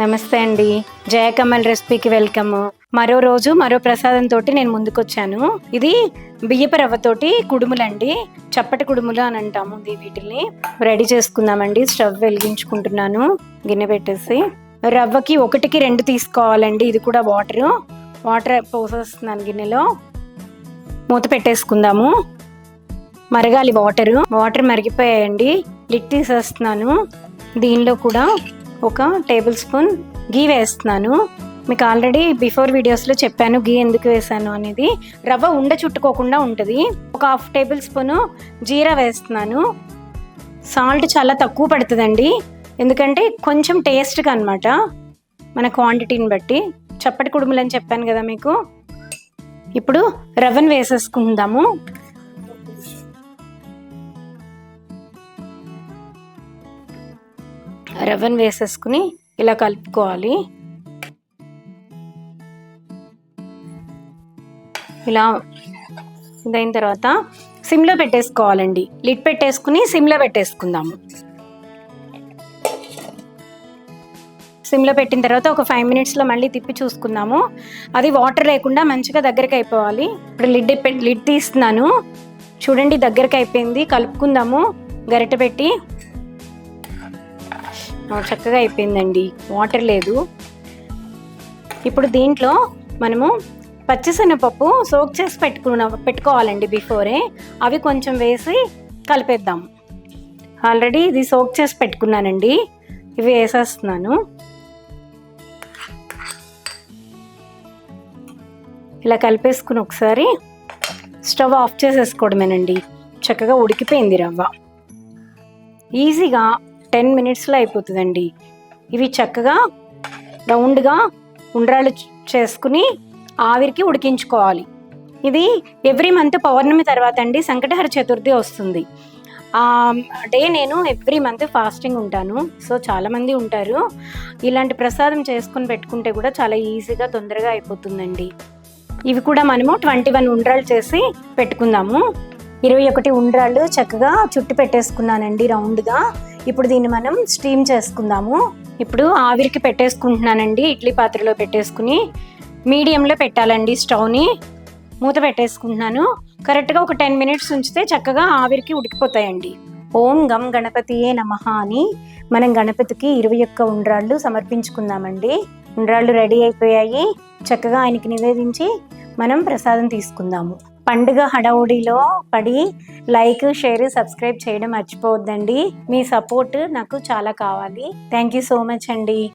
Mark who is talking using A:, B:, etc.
A: నమస్తే అండి. జయకమల్ రెసిపీకి వెల్కమ్. మరో రోజు మరో ప్రసాదం తోటి నేను ముందుకొచ్చాను. ఇది బియ్యపు రవ్వతోటి కుడుములండి. చప్పటి కుడుములు అని అంటాము వీటిని రెడీ చేసుకుందామండి. స్టవ్ వెలిగించుకుంటున్నాను. గిన్నె పెట్టేసి. రవ్వకి ఒకటికి రెండు తీసుకోవాలండి. ఇది కూడా వాటర్. వాటర్ పోసేస్తున్నాను గిన్నెలో. మూత పెట్టేసుకుందాము. మరగాలి వాటరు. వాటర్ మరిగిపోయాయండి. లిట్ తీసేస్తున్నాను. దీనిలో కూడా ఒక టేబుల్ స్పూన్ గీ వేస్తున్నాను. మీకు ఆల్రెడీ బిఫోర్ వీడియోస్లో చెప్పాను గీ ఎందుకు వేసాను అనేది. రవ్వ ఉండ చుట్టుకోకుండా ఉంటుంది. ఒక హాఫ్ టేబుల్ స్పూను జీరా వేస్తున్నాను. సాల్ట్ చాలా తక్కువ పడుతుందండి. ఎందుకంటే కొంచెం టేస్ట్గా అనమాట మన క్వాంటిటీని బట్టి. చప్పటి కుడుములు అని చెప్పాను కదా మీకు. ఇప్పుడు రవ్వను వేసేసుకుందాము. రవ్వను వేసేసుకుని ఇలా కలుపుకోవాలి. ఇలా ఇదైన తర్వాత సిమ్లో పెట్టేసుకోవాలండి. లిడ్ పెట్టేసుకుని సిమ్లో పెట్టేసుకుందాము. సిమ్లో పెట్టిన తర్వాత ఒక ఫైవ్ మినిట్స్లో మళ్ళీ తిప్పి చూసుకుందాము. అది వాటర్ లేకుండా మంచిగా దగ్గరికి అయిపోవాలి. ఇప్పుడు లిడ్ లిడ్ తీస్తున్నాను. చూడండి దగ్గరికి అయిపోయింది. కలుపుకుందాము. గరిట పెట్టి చక్కగా అయిపోయిందండి. వాటర్ లేదు. ఇప్పుడు దీంట్లో మనము పచ్చిశనగపప్పు సోక్ చేసి పెట్టుకున్న పెట్టుకోవాలండి బిఫోరే. అవి కొంచెం వేసి కలిపేద్దాం. ఆల్రెడీ ఇది సోక్ చేసి పెట్టుకున్నానండి. ఇవి వేసేస్తున్నాను. ఇలా కలిపేసుకుని ఒకసారి స్టవ్ ఆఫ్ చేసేసుకోవడమేనండి. చక్కగా ఉడికిపోయింది రవ్వ. ఈజీగా టెన్ మినిట్స్లో అయిపోతుందండి. ఇవి చక్కగా రౌండ్గా ఉండ్రాలు చేసుకుని ఆవిరికి ఉడికించుకోవాలి. ఇది ఎవ్రీ మంత్ పౌర్ణమి తర్వాత అండి సంకటహర చతుర్థి వస్తుంది. డే నేను ఎవ్రీ మంత్ ఫాస్టింగ్ ఉంటాను. సో చాలామంది ఉంటారు. ఇలాంటి ప్రసాదం చేసుకుని పెట్టుకుంటే కూడా చాలా ఈజీగా తొందరగా అయిపోతుందండి. ఇవి కూడా మనము ట్వంటీ వన్ ఉండ్రాలు చేసి పెట్టుకుందాము. ఇరవై ఒకటి ఉండ్రాళ్ళు చక్కగా చుట్టు పెట్టేసుకున్నానండి రౌండ్గా. ఇప్పుడు దీన్ని మనం స్టీమ్ చేసుకుందాము. ఇప్పుడు ఆవిరికి పెట్టేసుకుంటున్నానండి. ఇడ్లీ పాత్రలో పెట్టేసుకుని మీడియంలో పెట్టాలండి స్టవ్ని. మూత పెట్టేసుకుంటున్నాను. కరెక్ట్గా ఒక టెన్ మినిట్స్ ఉంచితే చక్కగా ఆవిరికి ఉడికిపోతాయండి. ఓం గం గణపతియే నమః అని మనం గణపతికి ఇరవై ఒక్క ఉండ్రాళ్ళు సమర్పించుకుందామండి. ఉండ్రాళ్ళు రెడీ అయిపోయాయి. చక్కగా ఆయనకి నివేదించి మనం ప్రసాదం తీసుకుందాము. పండుగ హడావుడిలో పడి లైక్ షేర్ సబ్స్క్రైబ్ చేయడం మర్చిపోవద్దండి. మీ సపోర్ట్ నాకు చాలా కావాలి. థ్యాంక్ యూ సో మచ్ అండి.